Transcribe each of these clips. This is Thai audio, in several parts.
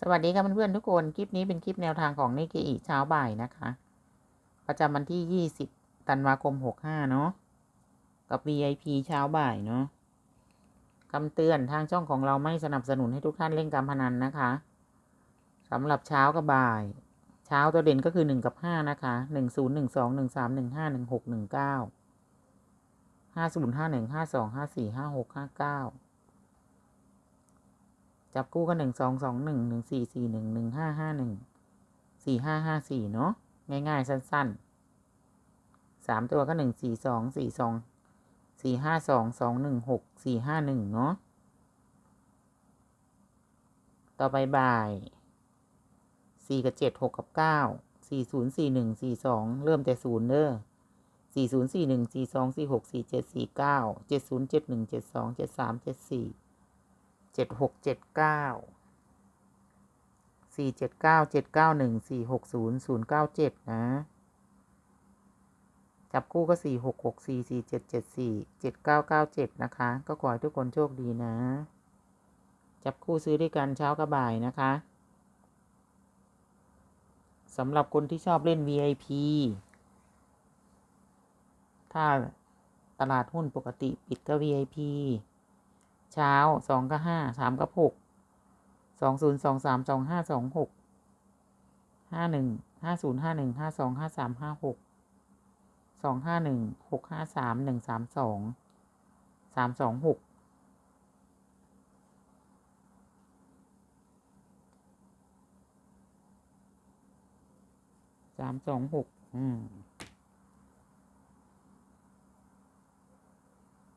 สวัสดีค่ะเพื่อนๆทุกคน คลิปนี้เป็นคลิปแนวทางของนิกเกอีเช้าบ่ายนะคะ ประจำวันที่ 20 ธันวาคม 65 เนาะกับ VIP เช้าบ่ายเนาะคำเตือนทางช่องของเราไม่สนับสนุนให้ทุกท่านเล่นการพนันนะคะสำหรับเช้ากับบ่าย เช้าตัวเด่นก็คือ 1 กับ 5 นะคะ 1 0 1 2 1 3 1 5 1 6 1 9 5 0 5 1 5 2 5 4 5 6 5 9 จับคู่ก็หนึ่งสองสองหนึ่งหนึ่งสี่สี่หนึ่งหนึ่งห้าห้าหนึ่งสี่ห้าห้าสี่เนาะง่ายๆ สั้นๆสามตัวก็หนึ่งสี่สองสี่สองสี่ห้าสองสองหนึ่งหกสี่ห้าหนึ่งเนาะต่อไปบ่ายสี่กับเจ็ดหกกับเก้าสี่ศูนย์สี่หนึ่งสี่สองเริ่มแต่ศูนย์เด้อสี่ศูนย์สี่หนึ่งสี่สองสี่หกสี่เจ็ดสี่เก้าเจ็ดศูนย์เจ็ดหนึ่งเจ็ดสองเจ็ดสามเจ็ดสี่ เจ็ดหกเจ็ดเก้าสี่เจ็ดเก้าเจ็ดเก้าหนึ่งสี่หกศูนย์ศูนย์เก้าเจ็ดนะ จับคู่ก็สี่หกหกสี่สี่เจ็ดเจ็ดสี่เจ็ดเก้าเก้าเจ็ดนะคะ ก็ขอให้ทุกคนโชคดีนะ จับคู่ซื้อด้วยกันเช้ากับบ่ายนะคะสำหรับคนที่ชอบเล่น VIP ถ้าตลาดหุ้นปกติปิดก็ VIP เช้าสองกับห้าสามกับหกสองศูนย์สองสามสองห้าสองหกห้าหนึ่งห้าศูนย์ห้าหนึ่งห้าสองห้าสามห้าหกสองห้าหนึ่งหกห้าสามหนึ่งสามสองสามสองหกสามสองหกอืม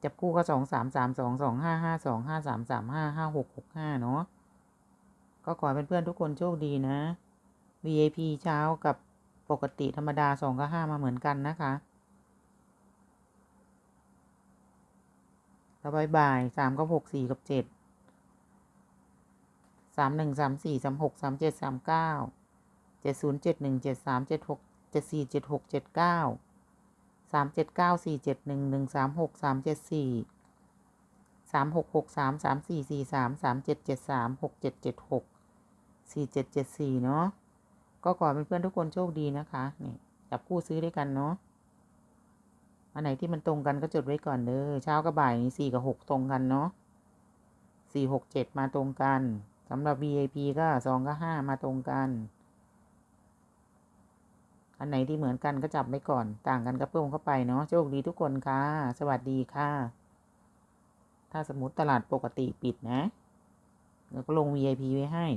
จับคู่ก็สองสามสามสองสองห้าห้าสองห้าสามสามห้าห้าหกหกห้าเนาะก็ขอให้เพื่อนๆทุกคนโชคดีนะ VIP เช้ากับปกติธรรมดาสองกับห้ามาเหมือนกันนะคะแล้วบ่ายสามกับหกสี่กับเจ็ดสามหนึ่งสามสี่สามหกสามเจ็ดสามเก้าเจ็ดศูนย์เจ็ดหนึ่งเจ็ดสามเจ็ดหกเจ็ดสี่เจ็ดหกเจ็ดเก้า สามเจ็ดเก้าสี่เจ็ดหนึ่งหนึ่งสามหกสามเจ็ดสี่สามหกหกสามสามสี่สี่สามสามเจ็ดเจ็ดสามหกเจ็ดเจ็ดหกสี่เจ็ดเจ็ดสี่เนาะก็ขอเป็นเพื่อนทุกคนโชคดีนะคะนี่จับคู่ซื้อด้วยกันเนาะอันไหนที่มันตรงกันก็จดไว้ก่อนเด้อเช้ากับบ่ายนี้สี่กับหกตรงกันเนาะสี่หกเจ็ดมาตรงกันสำหรับ VIP ก็สองกับห้ามาตรงกัน อันไหนที่เหมือนกันก็จับไว้ก่อน ต่างกันก็เพิ่มเข้าไปเนาะ โชคดีทุกคนค่ะ สวัสดีค่ะ ถ้าสมมติตลาดปกติปิดนะ แล้วก็ลง VIP ไว้ให้